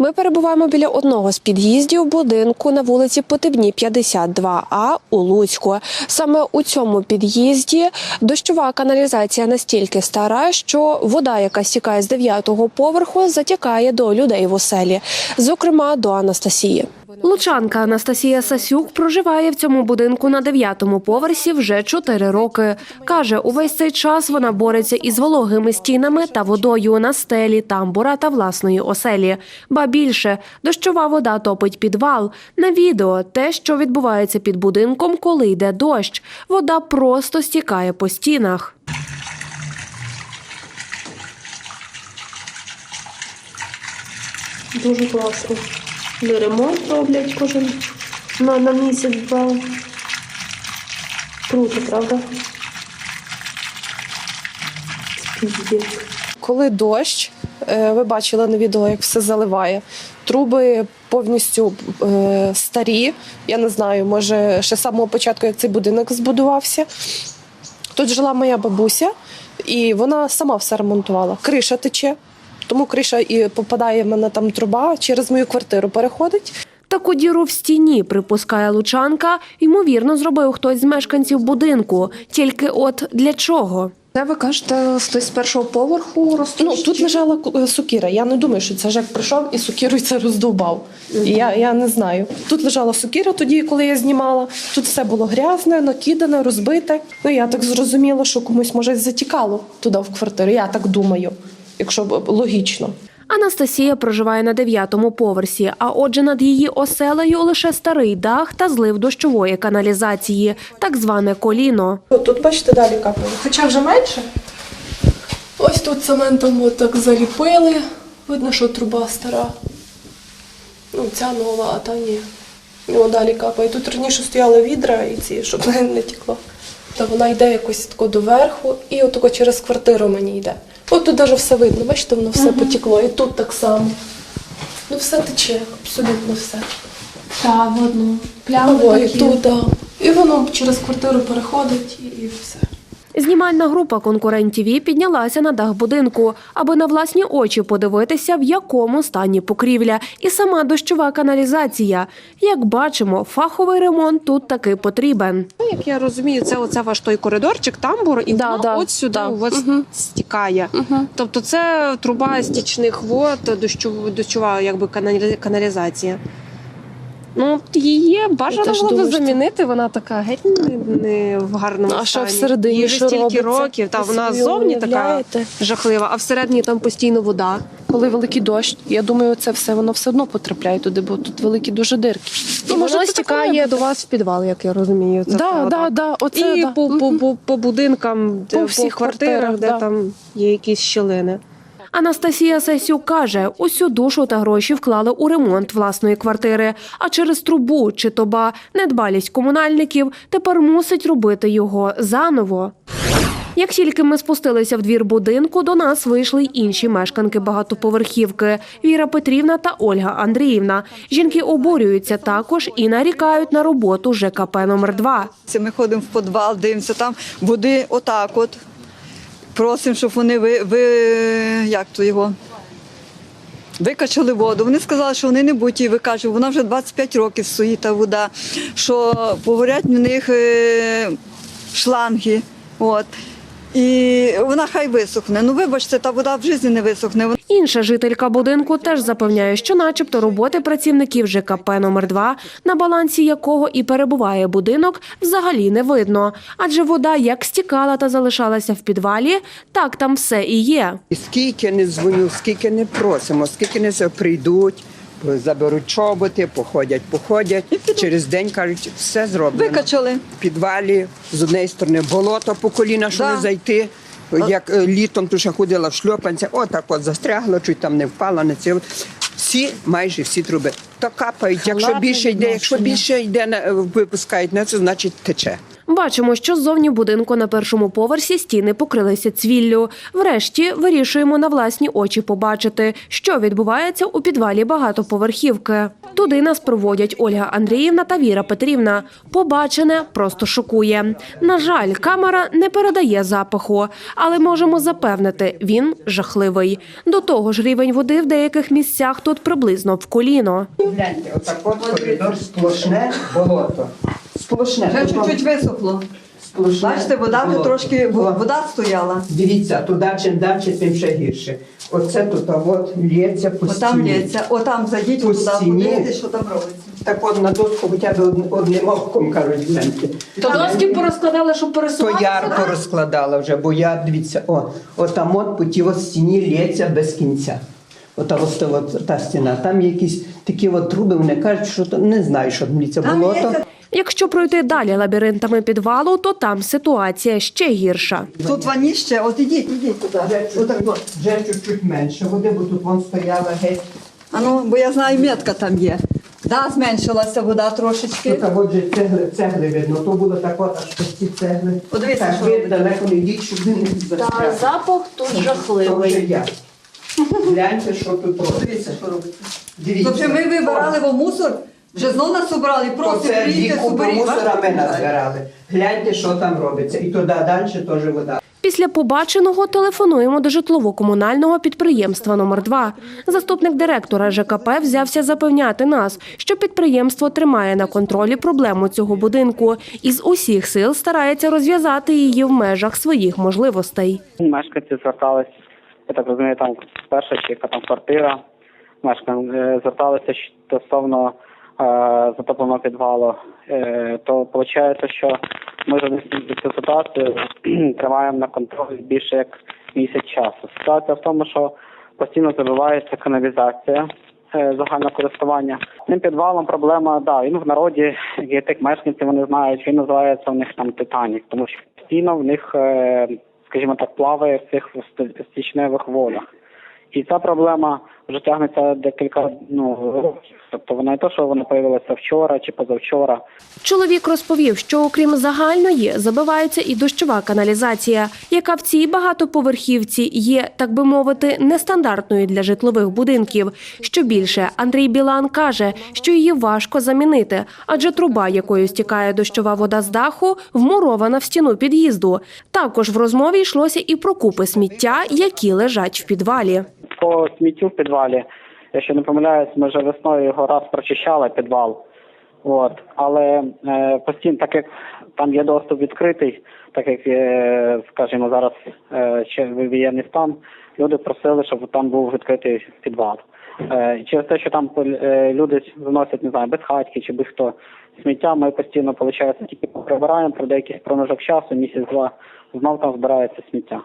Ми перебуваємо біля одного з під'їздів будинку на вулиці Потебні, 52А у Луцьку. Саме у цьому під'їзді дощова каналізація настільки стара, що вода, яка стікає з дев'ятого поверху, затікає до людей в оселі, зокрема до Анастасії. Лучанка Анастасія Сасюк проживає в цьому будинку на дев'ятому поверсі вже чотири роки. Каже, увесь цей час вона бореться із вологими стінами та водою на стелі, тамбура та власної оселі. Більше дощова вода топить підвал. На відео те, що відбувається під будинком, коли йде дощ. Вода просто стікає по стінах. Дуже класно. Де ремонт роблять кожен на, на місяць-два. Круто, правда? Коли дощ, ви бачили на відео, як все заливає. Труби повністю е, старі. Я не знаю, може, ще з самого початку, як цей будинок збудувався. Тут жила моя бабуся, і вона сама все ремонтувала. Криша тече, тому криша і попадає в мене там труба, через мою квартиру переходить. Таку діру в стіні, припускає Лучанка, ймовірно, зробив хтось з мешканців будинку. Тільки от для чого? Це ви кажете, хтось з першого поверху ростуть? Ну тут лежала сокира. Я не думаю, що це Жек прийшов і сукірою це роздовбав. Я, я не знаю. Тут лежала сокира тоді, коли я знімала. Тут все було грязне, накидане, розбите. Ну я так зрозуміла, що комусь може затікало туди в квартиру. Я так думаю, якщо логічно. Анастасія проживає на дев'ятому поверсі, а отже, над її оселею лише старий дах та злив дощової каналізації, так зване коліно. Тут бачите, далі капає. Хоча вже менше. Ось тут цементом от так заліпили. Видно, що труба стара. Ну, ця нова, а та ні. От далі капає. Тут раніше стояли відра і ці, щоб не, тікло. Та вона йде якось тако доверху, і от через квартиру мені йде. От тут навіть все видно, бачите, воно все потекло. І тут так само. Ну все тече, абсолютно все. Так, видно. Плями Ой, і такі. тут, да. І воно через квартиру переходить і все. Знімальна група конкурентів «І» піднялася на дах будинку, аби на власні очі подивитися, в якому стані покрівля і сама дощова каналізація. Як бачимо, фаховий ремонт тут таки потрібен. Ну, Як я розумію, це оце ваш той коридорчик, тамбур, і Да, воно да, от сюди да. у вас Мгм. стікає. Тобто це труба стічних вод, дощова, дощова якби каналі- каналізація. Ну, її бажано було б замінити, вона така геть не, не в гарному А що всередині Їй вже що стільки робиться? років, та Ви вона собі ззовні така уявляєте? жахлива, а всередині там постійно вода. Коли великий дощ, я думаю, це все воно все одно потрапляє туди, бо тут великі дуже дирки. І воно стікає до вас в підвал, як я розумію. Це все Да, да, отак. да, оце, і да. по, по, по, по будинкам, По по, всіх квартирах, квартирах, де да. там є якісь щілини. Анастасія Сесюк каже, усю душу та гроші вклали у ремонт власної квартири, а через трубу чи то ба недбалість комунальників тепер мусить робити його заново. Як тільки ми спустилися в двір будинку, до нас вийшли й інші мешканки багатоповерхівки Віра Петрівна та Ольга Андріївна. Жінки обурюються також і нарікають на роботу ЖКП номер 2 Це Ми ходимо в підвал, дивимося там, води отак от. Просимо, щоб вони ви, ви як то його. Викачали воду. Вони сказали, що вони не будуть її викачувати. Вона вже 25 років стоїть та вода, що погорять в них е, шланги. От. І вона хай висохне. Ну, вибачте, та вода в житті не висохне. Інша жителька будинку теж запевняє, що начебто роботи працівників ЖКП номер 2 на балансі якого і перебуває будинок, взагалі не видно. Адже вода як стікала та залишалася в підвалі, так там все і є. І скільки не дзвоню, скільки не просимо, скільки не прийдуть, заберуть чоботи, походять, походять. Через день кажуть, все зроблено. Викачали. В підвалі з однієї сторони болото по коліна, щоб Да. не зайти. Як е, літом тут ще ходила в шльопанцях, отак от застрягла, чуть там не впала на цілу. Всі, майже всі труби. То капають. Якщо більше йде, якщо більше йде на випускають на це, значить тече. Бачимо, що ззовні будинку на першому поверсі стіни покрилися цвіллю. Врешті вирішуємо на власні очі побачити, що відбувається у підвалі багатоповерхівки. Туди нас проводять Ольга Андріївна та Віра Петрівна. Побачене просто шокує. На жаль, камера не передає запаху, але можемо запевнити, він жахливий. До того ж, рівень води в деяких місцях тут приблизно в коліно. Гляньте, отак от коридор сплошне болото. Сплошне. Вже чуть-чуть висохло. сплошне Бачите, вода тут болото. трошки О, вода стояла. Дивіться, туди чим далі, тим ще гірше. Оце тут а от лється по Отам стіні. лється, отам зайдіть По туди, стіні. подивитися, що там робиться. Так от на доску хоча б од- одним оком, кажуть, гляньте. То доски порозкладали, щоб То пересуватися? ярко розкладала вже, бо я, дивіться, о, отам от по тій от стіні лється без кінця. Ота ось та, от, та стіна. Там якісь такі от труби, вони кажуть, що то не знаю, що там лється Там болото. лється- Якщо пройти далі лабіринтами підвалу, то там ситуація ще гірша. Тут ваніще, от ідіть, ідіть туди. Вже чуть, чуть-чуть менше води, бо тут вон стояла геть. А ну, бо я знаю, метка там є. Да, зменшилася вода трошечки. Тут а от же цегли, цегли видно, то було так от аж ось цегли. Подивіться, так, що ви далеко не йдіть, щоб ви не застряли. запах тут То вже я. Гляньте, що тут що робиться. Дивіться. То вже ми вибирали в мусор, вже знов нас собрали, То просимо, це дві приїдьте, купи соберіть. мусора ми Бачите? назбирали. Гляньте, що там робиться. І туди далі теж вода. Після побаченого телефонуємо до житлово-комунального підприємства номер 2 Заступник директора ЖКП взявся запевняти нас, що підприємство тримає на контролі проблему цього будинку і з усіх сил старається розв'язати її в межах своїх можливостей. Мешканці звертались, я так розумію, там перша чи яка там квартира. Мешканці е, зверталися стосовно затопленого підвалу. Е, то виходить, що ми вже цю ситуацію тримаємо на контролі більше як місяць часу. Ситуація в тому, що постійно забивається каналізація е, загального користування. Цим підвалом проблема, да, він в народі, є тих мешканців, вони знають, він називається у них там Титанік, тому що постійно в них, е, скажімо так, плаває в цих стічневих водах. І ця проблема вже тягнеться декілька ну, років. Вона не то, що вона появилася вчора чи позавчора. Чоловік розповів, що окрім загальної забивається і дощова каналізація, яка в цій багатоповерхівці є, так би мовити, нестандартною для житлових будинків. Що більше, Андрій Білан каже, що її важко замінити, адже труба, якою стікає дощова вода з даху, вмурована в стіну під'їзду. Також в розмові йшлося і про купи сміття, які лежать в підвалі. По сміттю в підвалі, якщо не помиляюсь, ми вже весною його раз прочищали підвал. От. Але е, постійно, так як там є доступ відкритий, так як, е, скажімо, зараз е, ще воєнний стан, люди просили, щоб там був відкритий підвал. Е, через те, що там е, люди заносять, не знаю, без хатьки чи без хто сміття, ми постійно, виходить, тільки прибираємо, пройде якийсь проміжок часу, місяць-два, знов там збирається сміття.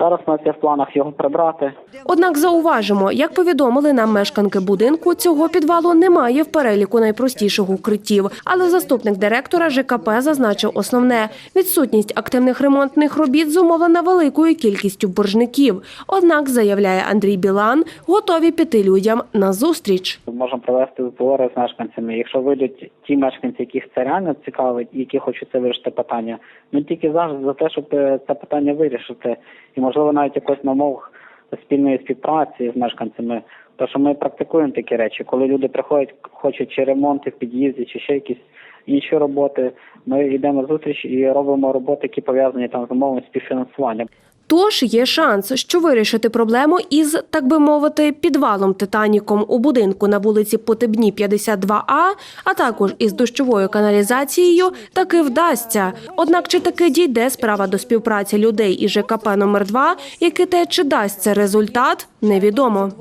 Зараз у нас є в планах його прибрати. Однак зауважимо, як повідомили нам мешканки будинку, цього підвалу немає в переліку найпростіших укриттів. Але заступник директора ЖКП зазначив основне відсутність активних ремонтних робіт зумовлена великою кількістю боржників. Однак, заявляє Андрій Білан, готові піти людям на зустріч. Можемо провести збори з мешканцями. Якщо вийдуть ті мешканці, яких це реально цікавить, які хочуть це вирішити питання, ми тільки завжди за те, щоб е, це питання вирішити, і можливо навіть якось на умовах спільної співпраці з мешканцями. Тому що ми практикуємо такі речі, коли люди приходять, хочуть чи ремонти в під'їзді, чи ще якісь інші роботи. Ми йдемо зустріч і робимо роботи, які пов'язані там з умовами співфінансування. Тож є шанс, що вирішити проблему із, так би мовити, підвалом Титаніком у будинку на вулиці Потебні 52А, а також із дощовою каналізацією, таки вдасться. Однак чи таки дійде справа до співпраці людей і ЖКП номер 2 який те чи дасть це результат, невідомо.